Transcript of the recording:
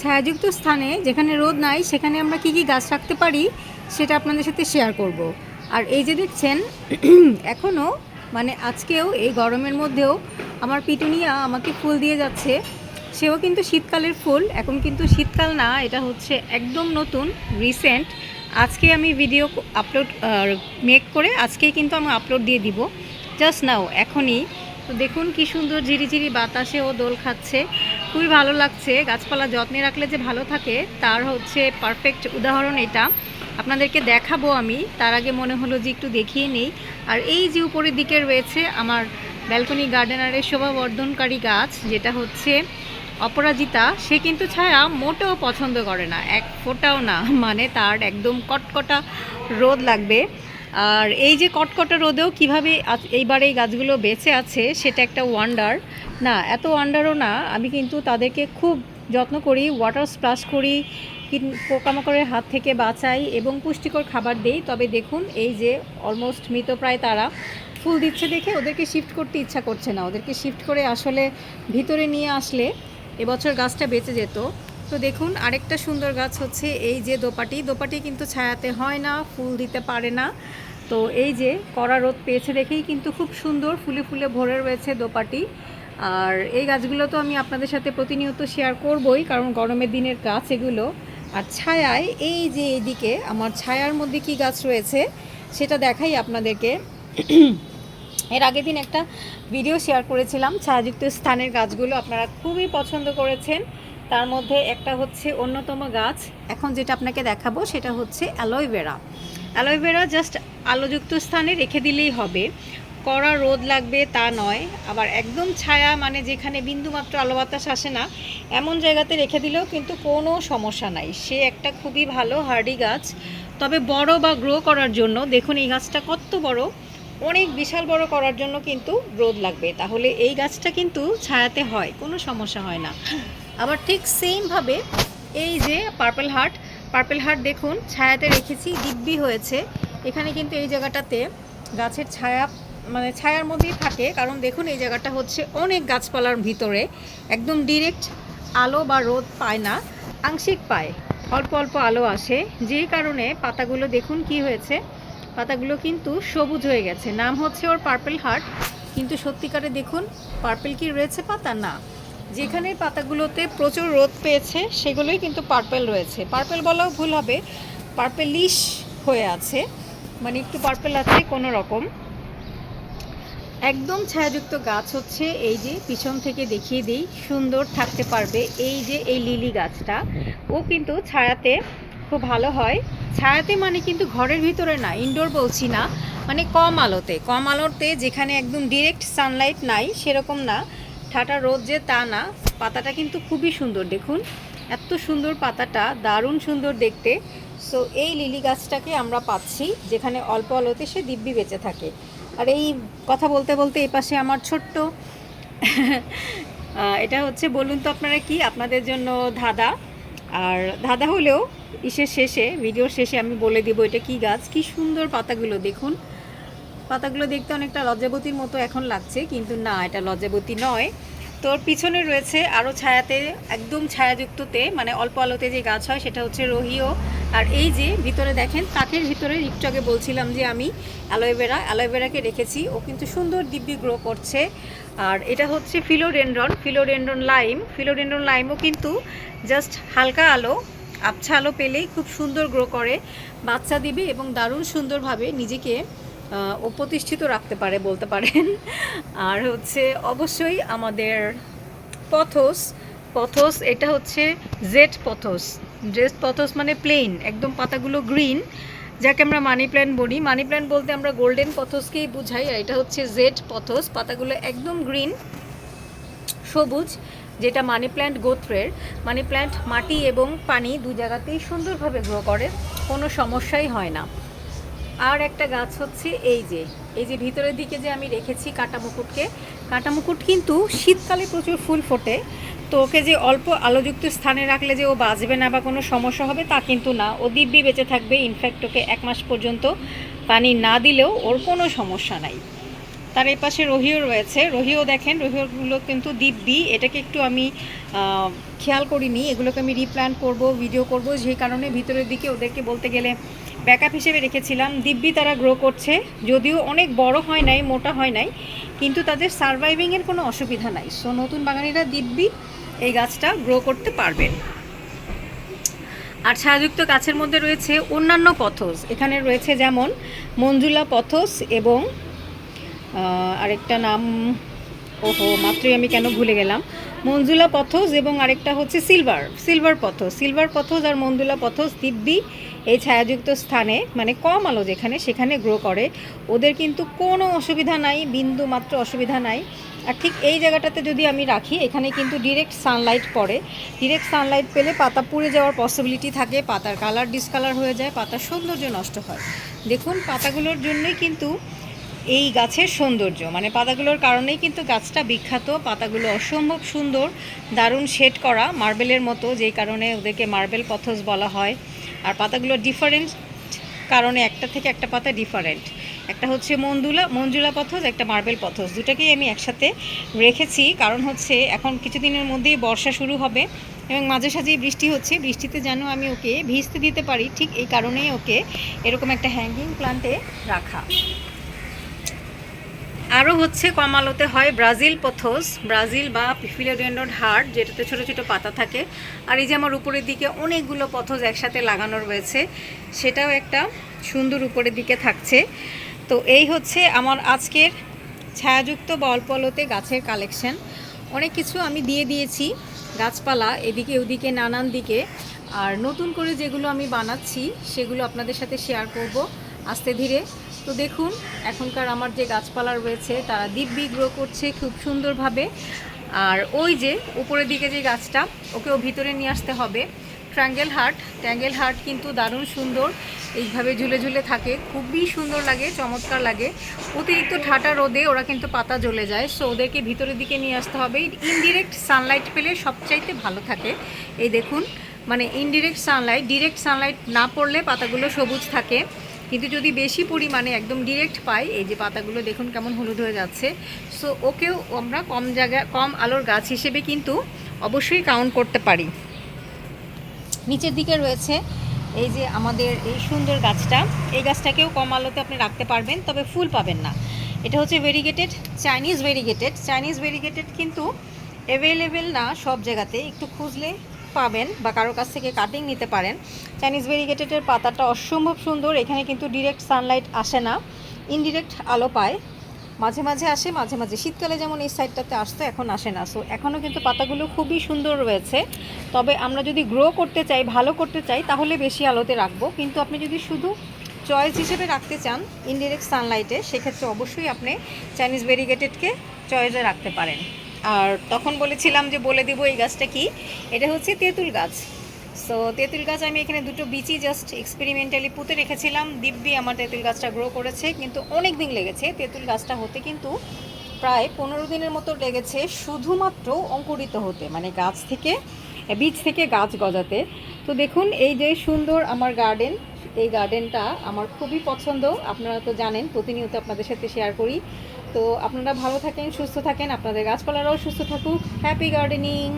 ছায়াযুক্ত স্থানে যেখানে রোদ নাই, সেখানে আমরা কি কি গাছ রাখতে পারি সেটা আপনাদের সাথে শেয়ার করব। আর এই যে দেখছেন এখনও মানে আজকেও এই গরমের মধ্যেও আমার পিটুনিয়া আমাকে ফুল দিয়ে যাচ্ছে। সেও কিন্তু শীতকালের ফুল, এখন কিন্তু শীতকাল না, এটা হচ্ছে একদম নতুন রিসেন্ট আজকে আমি ভিডিও আপলোড মেক করে আজকেই কিন্তু আমি আপলোড দিয়ে দিব। জাস্ট নাও এখনই। তো দেখুন কি সুন্দর ঝিরিঝিরি বাতাসে ও দোল খাচ্ছে। খুবই ভালো লাগছে। গাছপালা যত্নে রাখলে যে ভালো থাকে, তার হচ্ছে পারফেক্ট উদাহরণ এটা। আপনাদেরকে দেখাবো আমি, তার আগে মনে হলো যে একটু দেখিয়ে নেই। আর এই যে উপরের দিকে রয়েছে আমার ব্যালকনি গার্ডেনারের শোভাবর্ধনকারী গাছ, যেটা হচ্ছে অপরাজিতা, সে কিন্তু ছায়া মোটেও পছন্দ করে না। এক ফোঁটাও না মানে তার একদম কটকটা রোদ লাগবে। আর এই যে কটকটা রোদেও কীভাবে এইবার এই গাছগুলো বেঁচে আছে, সেটা একটা ওয়ান্ডার না, এত ওয়ান্ডারও না, আমি কিন্তু তাদেরকে খুব যত্ন করি ওয়াটার স্প্লাশ করি পোকামাকড়ের হাত থেকে বাঁচাই এবং পুষ্টিকর খাবার দেই। তবে দেখুন, এই যে অলমোস্ট মৃতপ্রায় তারা, ফুল দিচ্ছে দেখে ওদেরকে শিফট করতে ইচ্ছা করছে না। ওদেরকে শিফট করে আসলে ভিতরে নিয়ে আসলে এবছর গাছটা বেঁচে যেত। তো দেখুন, আরেকটা সুন্দর গাছ হচ্ছে এই যে দোপাটি। দোপাটি কিন্তু ছায়াতে হয় না, ফুল দিতে পারে না। তো এই যে কড়া রোদ পেয়েছে দেখেই কিন্তু খুব সুন্দর ফুলে ফুলে ভরে রয়েছে দোপাটি। আর এই গাছগুলো তো আমি আপনাদের সাথে প্রতিনিয়ত শেয়ার করবই, কারণ গরমের দিনের গাছ এগুলো। আর ছায়ায়, এই যে এইদিকে আমার ছায়ার মধ্যে কি গাছ রয়েছে, সেটা দেখাই আপনাদেরকে। এর আগের দিন একটা ভিডিও শেয়ার করেছিলাম, ছায়াযুক্ত স্থানের গাছগুলো আপনারা খুবই পছন্দ করেছেন। তার মধ্যে একটা হচ্ছে অন্যতম গাছ। এখন যেটা আপনাকে দেখাবো সেটা হচ্ছে অ্যালোভেরা অ্যালোভেরা জাস্ট আলোযুক্ত স্থানে রেখে দিলেই হবে। কড়া রোদ লাগবে তা নয়, আবার একদম ছায়া মানে যেখানে বিন্দুমাত্র আলো বাতাস আসে না, এমন জায়গাতে রেখে দিলেও কিন্তু কোনো সমস্যা নাই। সে একটা খুবই ভালো হার্ডি গাছ। তবে বড় বা গ্রো করার জন্য দেখুন এই গাছটা কত বড়, অনেক বিশাল বড় করার জন্য কিন্তু রোদ লাগবে। তাহলে এই গাছটা কিন্তু ছায়াতে হয়, কোনো সমস্যা হয় না। আবার ঠিক সেমভাবে এই যে পার্পল হার্ট পার্পল হার্ট দেখুন, ছায়াতে রেখেছি, দিব্যি হয়েছে। এখানে কিন্তু এই জায়গাটাতে গাছের ছায়া মানে ছায়ার মধ্যেই থাকে, কারণ দেখুন এই জায়গাটা হচ্ছে অনেক গাছপালার ভিতরে, একদম ডিরেক্ট আলো বা রোদ পায় না, আংশিক পায়। অল্প অল্প আলো আসে, যেই কারণে পাতাগুলো দেখুন কি হয়েছে, পাতাগুলো কিন্তু সবুজ হয়ে গেছে। নাম হচ্ছে ওর পার্পল হার্ট কিন্তু সত্যিকারে দেখুন পার্পল কি রয়েছে পাতা? না। যেখানে পাতাগুলোতে প্রচুর রোদ পেয়েছে, সেগুলোই কিন্তু পার্পেল রয়েছে। পার্পেল বলাও ভুল হবে পার্পেলিশ হয়ে আছে। মানে একটু পার্পেল আছে, কোনো রকম। একদম ছায়াযুক্ত গাছ হচ্ছে এই যে, পিছন থেকে দেখিয়ে দিই, সুন্দর থাকতে পারবে এই যে, এই লিলি গাছটা। ও কিন্তু ছায়াতে খুব ভালো হয়। ছায়াতে মানে কিন্তু ঘরের ভিতরে না ইনডোর বলছি না। মানে কম আলোতে কম আলোতে যেখানে একদম ডিরেক্ট সানলাইট নাই, সেরকম না। ঠাটা রোদ যে তা না, পাতাটা কিন্তু খুবই সুন্দর, দেখুন। এত সুন্দর পাতাটা, দারুণ সুন্দর দেখতে। সো এই লিলি গাছটাকে আমরা পাচ্ছি, যেখানে অল্প আলোতে সে দিব্যি বেঁচে থাকে। আর এই কথা বলতে বলতে এই পাশে আমার ছোট্ট এটা হচ্ছে বলুন তো আপনারা কি? আপনাদের জন্য ধাঁধা। আর ধাঁধা হলেও, ইসের শেষে, ভিডিওর শেষে আমি বলে দিব এটা কি গাছ? কি সুন্দর পাতাগুলো, দেখুন। পাতাগুলো দেখতে অনেকটা লজ্জাবতীর মতো এখন লাগছে, কিন্তু না, এটা লজ্জাবতী নয়। তোর পিছনে রয়েছে আরও ছায়াতে, একদম ছায়াযুক্ততে মানে অল্প আলোতে যে গাছ হয় সেটা হচ্ছে রোহিও। আর এই যে ভিতরে দেখেন, তাকের ভিতরে একটু বলছিলাম যে আমি অ্যালোভেরা অ্যালোভেরাকে রেখেছি। ও কিন্তু সুন্দর দিব্যি গ্রো করছে। আর এটা হচ্ছে ফিলোডেন্ড্রন ফিলোডেন্ড্রন লাইম ফিলোডেন্ড্রন লাইমও কিন্তু জাস্ট হালকা আলো, আবছা আলো পেলেই খুব সুন্দর গ্রো করে। বাচ্চা দিবে এবং দারুণ সুন্দরভাবে নিজেকে ও প্রতিষ্ঠিত রাখতে পারে বলতে পারেন। আর হচ্ছে অবশ্যই আমাদের পথস পথস এটা হচ্ছে জেড পথস। জেড পথস মানে প্লেন, একদম পাতাগুলো গ্রিন, যাকে আমরা মানি প্ল্যান্ট বলি। মানি প্ল্যান্ট বলতে আমরা গোল্ডেন পথসকেই বুঝাই, আর এটা হচ্ছে জেড পথস, পাতাগুলো একদম গ্রিন, সবুজ, যেটা মানি প্ল্যান্ট গোত্রের। মানি প্ল্যান্ট মাটি এবং পানি দু জায়গাতেই সুন্দরভাবে গ্রো করে, কোনো সমস্যাই হয় না। আর একটা গাছ হচ্ছে এই যে এই যে ভিতরের দিকে যে আমি রেখেছি কাটা মুকুটকে কাটা মুকুট কিন্তু শীতকালে প্রচুর ফুল ফোটে। তো ওকে যে অল্প আলোযুক্ত স্থানে রাখলে যে ও বাঁচবে না বা কোনো সমস্যা হবে তা কিন্তু না। ও দিব্যি বেঁচে থাকবে। ইনফ্যাক্ট ওকে এক মাস পর্যন্ত পানি না দিলেও ওর কোনো সমস্যা নাই। তার এই পাশে রহিও রয়েছে। রহিও দেখেন, রহিওগুলো কিন্তু দিব্যি। এটাকে একটু আমি খেয়াল করিনি। এগুলোকে আমি রিপ্ল্যান্ট করব ভিডিও করব। সেই কারণে ভিতরের দিকে ওদেরকে বলতে গেলে ব্যাকআপ হিসেবে রেখেছিলাম। দিব্যি তারা গ্রো করছে। যদিও অনেক বড় হয় নাই, মোটা হয় নাই, কিন্তু তাদের সারভাইভিংয়ের কোনো অসুবিধা নাই। সো নতুন বাগানিরা দিব্যি এই গাছটা গ্রো করতে পারবেন আর ছায়াযুক্ত গাছের মধ্যে রয়েছে অন্যান্য পথস। এখানে রয়েছে যেমন মঞ্জুলা পথস এবং আরেকটা নাম, ওহো, মাত্রই আমি কেন ভুলে গেলাম। মঞ্জুলা পথস এবং আরেকটা হচ্ছে silver silver pothos. Silver pothos আর মঞ্জুলা পথস দিব্যি এই ছায়াযুক্ত স্থানে মানে কম আলো যেখানে, সেখানে গ্রো করে। ওদের কিন্তু কোনো অসুবিধা নাই, বিন্দু মাত্র অসুবিধা নাই। আর ঠিক এই জায়গাটাতে যদি আমি রাখি, এখানে কিন্তু ডিরেক্ট সানলাইট পড়ে। ডিরেক্ট সানলাইট পেলে পাতা পুড়ে যাওয়ার পসিবিলিটি থাকে, পাতার কালার ডিসকালার হয়ে যায়, পাতার সৌন্দর্য নষ্ট হয়। দেখুন, পাতাগুলোর জন্যই কিন্তু এই গাছের সৌন্দর্য মানে পাতাগুলোর কারণেই কিন্তু গাছটা বিখ্যাত। পাতাগুলো অসম্ভব সুন্দর, দারুণ শেড করা মার্বেলের মতো, যেই কারণে ওদেরকে মার্বেল পথস বলা হয়। আর পাতাগুলো ডিফারেন্ট কারণে একটা থেকে একটা পাতা ডিফারেন্ট একটা হচ্ছে মঞ্জুলা মঞ্জুলা পথস একটা মার্বেল পথস দুটাকেই আমি একসাথে রেখেছি, কারণ হচ্ছে এখন কিছুদিনের মধ্যেই বর্ষা শুরু হবে এবং মাঝে সাঝেই বৃষ্টি হচ্ছে। বৃষ্টিতে যেন আমি ওকে ভিজতে দিতে পারি, ঠিক এই কারণেই ওকে এরকম একটা হ্যাঙ্গিং প্লান্টে রাখা। আরও হচ্ছে কম আলোতে হয় ব্রাজিল পথস, ব্রাজিল বা ফিলোডেন্ডন হার্ট যেটাতে ছোট ছোট পাতা থাকে। আর এই যে আমার উপরের দিকে অনেকগুলো পথস একসাথে লাগানো রয়েছে, সেটাও একটা সুন্দর উপরের দিকে থাকছে। তো এই হচ্ছে আমার আজকের ছায়াযুক্ত বা অল্প গাছের কালেকশন। অনেক কিছু আমি দিয়ে দিয়েছি, গাছপালা এদিকে ওদিকে নানান দিকে। আর নতুন করে যেগুলো আমি বানাচ্ছি, সেগুলো আপনাদের সাথে শেয়ার করব আস্তে ধীরে। তো দেখুন, এখনকার আমার যে গাছপালা রয়েছে, তারা দিব্যি গ্রো করছে খুব সুন্দরভাবে। আর ওই যে উপরের দিকে যে গাছটা, ওকেও ভিতরে নিয়ে আসতে হবে। ট্রাঙ্গেল হার্ট ট্যাঙ্গেল হার্ট কিন্তু দারুণ সুন্দর। এইভাবে ঝুলে ঝুলে থাকে, খুবই সুন্দর লাগে, চমৎকার লাগে। অতিরিক্ত ঠাটা রোদে ওরা কিন্তু পাতা জ্বলে যায় সো ওদেরকে ভিতরের দিকে নিয়ে আসতে হবে। ইনডিরেক্ট সানলাইট পেলে সবচাইতে ভালো থাকে। এই দেখুন মানে ইনডিরেক্ট সানলাইট ডিরেক্ট সানলাইট না পড়লে পাতাগুলো সবুজ থাকে। কিন্তু যদি বেশি পরিমাণে একদম ডিরেক্ট পাই, এই যে পাতাগুলো দেখুন কেমন হলুদ হয়ে যাচ্ছে সো ওকেও আমরা কম জায়গা কম আলোর গাছ হিসেবে কিন্তু অবশ্যই কাউন্ট করতে পারি। নিচের দিকে রয়েছে এই যে আমাদের এই সুন্দর গাছটা, এই গাছটাকেও কম আলোতে আপনি রাখতে পারবেন, তবে ফুল পাবেন না। এটা হচ্ছে variegated Chinese variegated Chinese variegated কিন্তু অ্যাভেলেবেল না সব জায়গাতে, একটু খুঁজলে পাবেন বা কারোর কাছ থেকে কাটিং নিতে পারেন। চাইনিজ ভেরিগেটেডের পাতাটা অসম্ভব সুন্দর। এখানে কিন্তু ডিরেক্ট সানলাইট আসে না। ইনডিরেক্ট আলো পায়। মাঝে মাঝে আসে, মাঝে মাঝে। শীতকালে যেমন এই সাইডটাতে আসতো, এখন আসে না। সো এখনও কিন্তু পাতাগুলো খুবই সুন্দর রয়েছে। তবে আমরা যদি গ্রো করতে চাই, ভালো করতে চাই, তাহলে বেশি আলোতে রাখব। কিন্তু আপনি যদি শুধু চয়েস হিসেবে রাখতে চান ইনডিরেক্ট সানলাইটে সেক্ষেত্রে অবশ্যই আপনি চাইনিজ ভেরিগেটেডকে চয়েসে রাখতে পারেন। আর তখন বলেছিলাম যে বলে দিব এই গাছটা কি? এটা হচ্ছে তেঁতুল গাছ। সো তেঁতুল গাছ আমি এখানে দুটো বিচি জাস্ট এক্সপেরিমেন্টালি পুঁতে রেখেছিলাম। দিব্যি আমার তেঁতুল গাছটা গ্রো করেছে, কিন্তু অনেক দিন লেগেছে। তেঁতুল গাছটা হতে কিন্তু প্রায় পনেরো দিনের মতো লেগেছে, শুধুমাত্র অঙ্কুরিত হতে মানে গাছ থেকে, বীজ থেকে গাছ গজাতে। তো দেখুন, এই যে সুন্দর আমার গার্ডেন এই গার্ডেনটা আমার খুবই পছন্দ। আপনারা তো জানেন, প্রতিনিয়ত আপনাদের সাথে শেয়ার করি। তো আপনারা ভালো থাকেন সুস্থ থাকেন আপনাদের গাছপালারাও সুস্থ থাকুক। Happy gardening